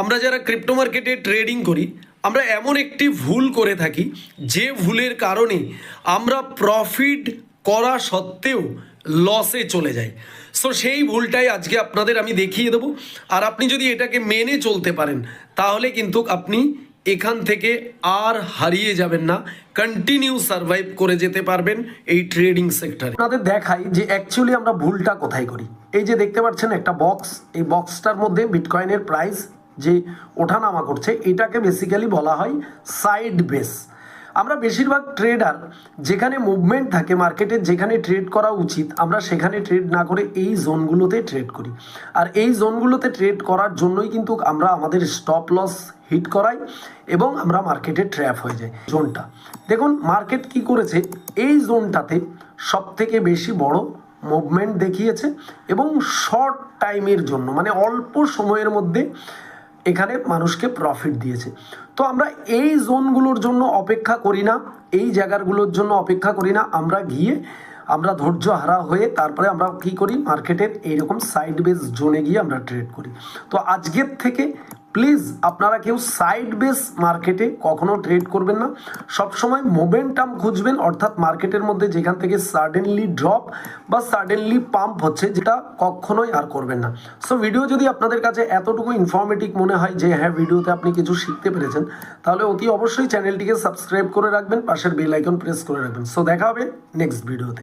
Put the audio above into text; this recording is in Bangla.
আমরা যারা ক্রিপ্টো মার্কেটে ট্রেডিং করি, আমরা এমন একটি ভুল করে থাকি, যে ভুলের কারণে আমরা প্রফিট করা সত্ত্বেও লসে চলে যাই। সো সেই ভুলটাই আজকে আপনাদের আমি দেখিয়ে দেবো। আর আপনি যদি এটাকে মেনে চলতে পারেন, তাহলে কিন্তু আপনি এখান থেকে আর হারিয়ে যাবেন না কন্টিনিউ সার্ভাইভ করে যেতে পারবেন এই ট্রেডিং সেক্টরে আপনাদের দেখাই যে অ্যাকচুয়ালি আমরা ভুলটা কোথায় করি। এই যে দেখতে পাচ্ছেন একটা বক্স এই বক্সটার মধ্যে বিটকয়েনের প্রাইস যে ওঠানামা করছে, এটাকে বেসিক্যালি বলা হয় সাইড বেস আমরা বেশিরভাগ ট্রেডার যেখানে মুভমেন্ট থাকে মার্কেটে যেখানে ট্রেড করা উচিত, আমরা সেখানে ট্রেড না করে এই জোনগুলোতে ট্রেড করি। আর এই জোনগুলোতে ট্রেড করার জন্যই কিন্তু আমরা আমাদের স্টপ লস হিট করাই এবং আমরা মার্কেটে ট্র্যাপ হয়ে যাই জোনটা দেখুন মার্কেট কি করেছে? এই জোনটাতে সব থেকে বেশি বড় মুভমেন্ট দেখিয়েছে এবং শর্ট টাইমের জন্য মানে অল্প সময়ের মধ্যে এখানে মানুষকে প্রফিট দিয়েছে। তো আমরা এই জোনগুলোর জন্য অপেক্ষা করি না, এই জায়গাগুলোর জন্য অপেক্ষা করি না, আমরা গিয়ে আমরা ধৈর্য হারা হয়ে তারপরে আমরা কি করি? মার্কেটের এইরকম সাইড বেস জোনে গিয়ে আমরা ট্রেড করি। তো আজকের থেকে প্লিজ আপনারা কেউ সাইড বেস মার্কেটে কখনো ট্রেড করবেন না। সবসময় মোমেন্টাম খুঁজবেন, অর্থাৎ মার্কেটের মধ্যে যেখান থেকে সাডেনলি ড্রপ বা সাডেনলি পাম্প হচ্ছে, যেটা কখনোই আর করবেন না। সো ভিডিও যদি আপনাদের কাছে এতটুকু ইনফরমেটিভ মনে হয় যে হ্যাঁ ভিডিওতে আপনি কিছু শিখতে পেরেছেন, তাহলে অতি অবশ্যই চ্যানেলটিকে সাবস্ক্রাইব করে রাখবেন, পাশের বেল আইকন প্রেস করে রাখবেন। সো দেখা হবে নেক্সট ভিডিওতে